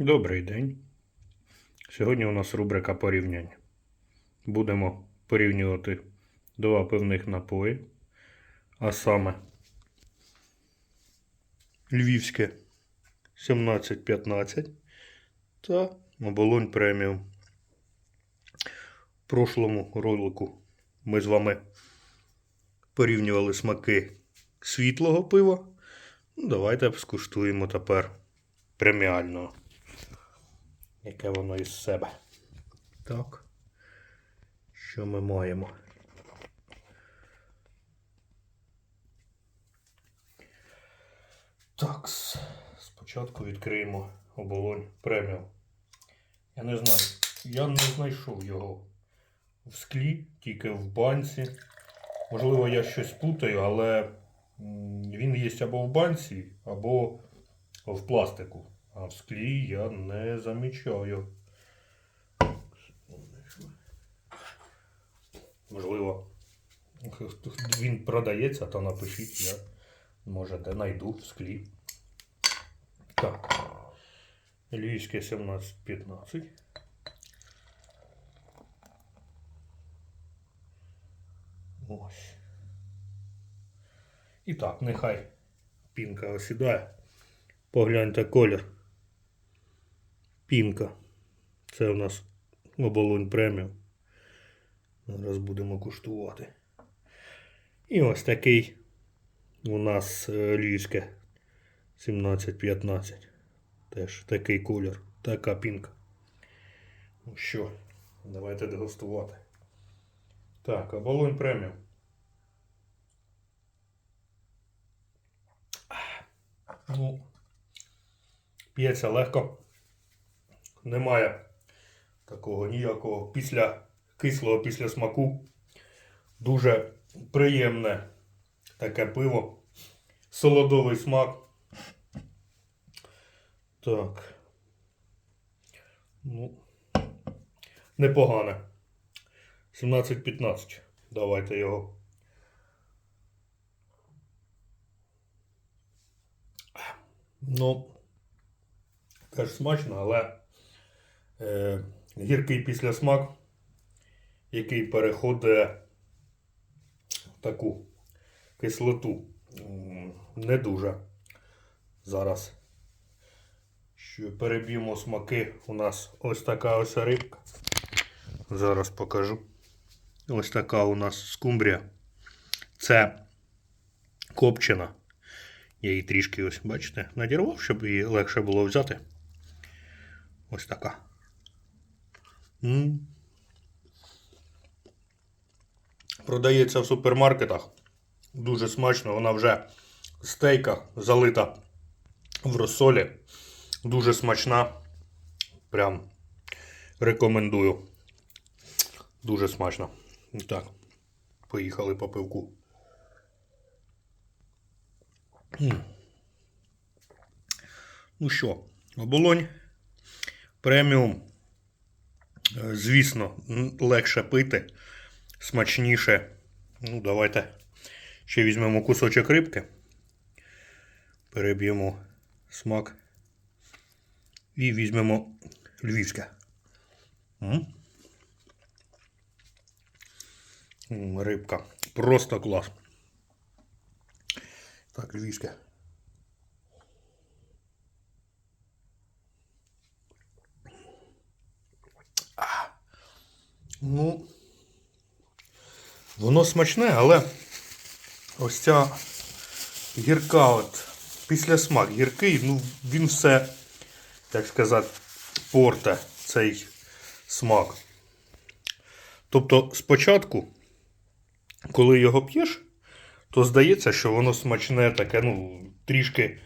Добрий день. Сьогодні у нас рубрика порівнянь. Будемо порівнювати два пивних напої, а саме Львівське 1715 та Оболонь преміум. В прошлому ролику ми з вами порівнювали смаки світлого пива. Ну, давайте скуштуємо тепер преміального. Яке воно із себе. Так. Що ми маємо? Так. Спочатку відкриємо оболонь преміум. Я не знаю. Я не знайшов його в склі, тільки в банці. Можливо, я щось путаю, але він є або в банці, або в пластику. А в склі я не замічаю. Можливо, він продається, то напишіть, я може де знайду в склі. Так. Львівське 1715. Ось. І так, нехай пінка осідає. Погляньте колір. Пінка. Це у нас оболонь преміум. Зараз будемо куштувати. І ось такий у нас е, львівське 1715. Теж такий колір, така пінка. Ну що, давайте дегустувати. Так, оболонь преміум. Ну, п'ється легко. Немає такого ніякого після кислого після смаку. Дуже приємне таке пиво. Солодовий смак. Так. Ну, непогане. 17-15. Давайте його. Ну, теж смачно, але е, гіркий післясмак, який переходить в таку кислоту. Не дуже. Зараз. Що переб'ємо смаки. У нас ось така ось рибка. Зараз покажу. Ось така у нас скумбрія. Це копчена. Я її трішки ось, бачите, надірвав, щоб її легше було взяти. Ось така. Продається в супермаркетах. Дуже смачно, вона вже в стейках залита в розсолі. Дуже смачна. Прям рекомендую. Дуже смачно. Так, поїхали по пивку. Ну що, оболонь преміум. Е, Звісно, легше пити, смачніше. Ну, давайте ще візьмемо кусочок рибки. Переб'ємо смак. І візьмемо львівське. Рибка. Просто клас. Так, львівське. Ну, воно смачне, але ось ця гірка от після смак гіркий, ну він все, так сказати, порте цей смак. Тобто спочатку, коли його п'єш, то здається, що воно смачне таке, ну, трішки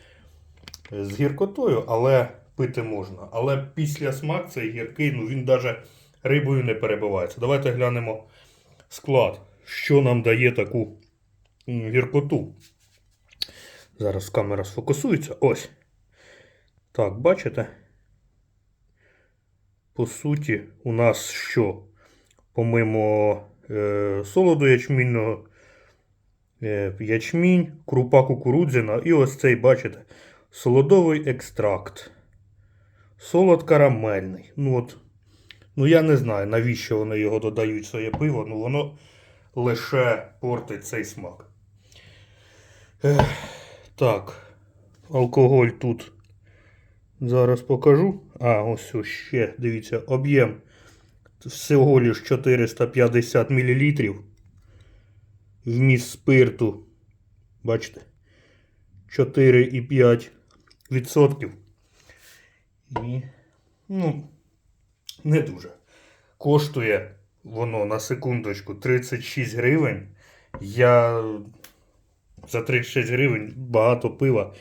з гіркотою, але пити можна. Але після смак цей гіркий, ну він навіть рибою не перебивається. Давайте глянемо склад, що нам дає таку гіркоту. Зараз камера сфокусується. Ось. Так, бачите? По суті, у нас що? Помимо е, солоду ячмінного, е, ячмінь, крупа кукурудзяна і ось цей, бачите, солодовий екстракт. Солод карамельний. Ну от, ну я не знаю, навіщо вони його додають в своє пиво, ну воно лише портить цей смак. Ех, так, алкоголь тут зараз покажу. А, ось ось ще, дивіться, об'єм всього лиш 450 мл. Вміст спирту, бачите, 4,5%. І, ну, не дуже. Коштує воно на секундочку 36 гривень. Я за 36 гривень багато пива,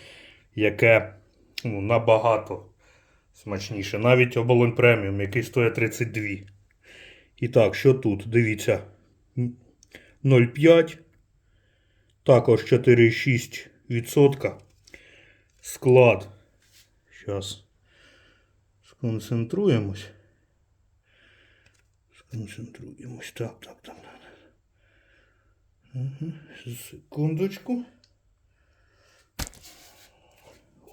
яке ну, набагато смачніше. Навіть оболонь преміум, який стоїть 32. І так, що тут? Дивіться. 0,5. Також 4,6%. Склад. Зараз сконцентруємось. Сконцентруємось. Так, так, так. Угу. Секундочку.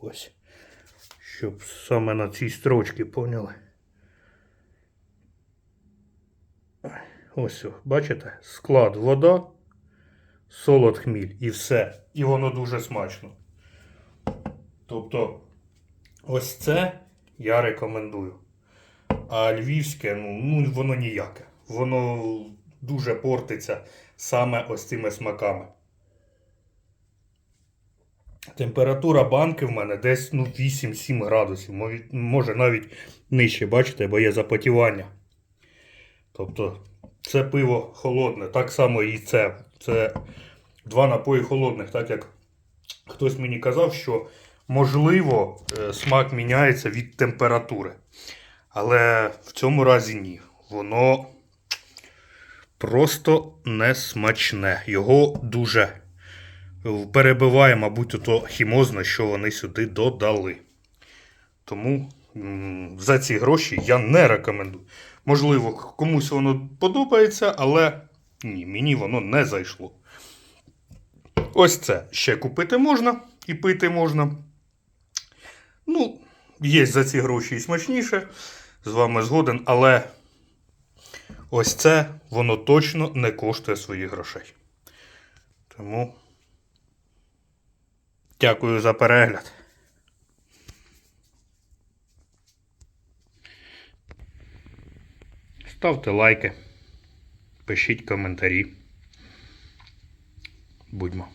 Ось. Щоб саме на цій строчці поняли. Ось, бачите? Склад вода, солод хміль і все. І воно дуже смачно. Тобто, ось це я рекомендую. А львівське, ну, ну воно ніяке. Воно дуже портиться саме ось цими смаками. Температура банки в мене десь ну, 8-7 градусів. Може навіть нижче, бачите, бо є запотівання. Тобто це пиво холодне, так само і це. Це два напої холодних, так як хтось мені казав, що можливо е, смак міняється від температури. Але в цьому разі ні. Воно просто не смачне. Його дуже перебиває, мабуть, ото хімозне, що вони сюди додали. Тому за ці гроші я не рекомендую. Можливо, комусь воно подобається, але ні, мені воно не зайшло. Ось це ще купити можна і пити можна. Ну, є за ці гроші і смачніше. З вами згоден, але ось це воно точно не коштує своїх грошей. Тому дякую за перегляд. Ставте лайки, пишіть коментарі. Будьмо.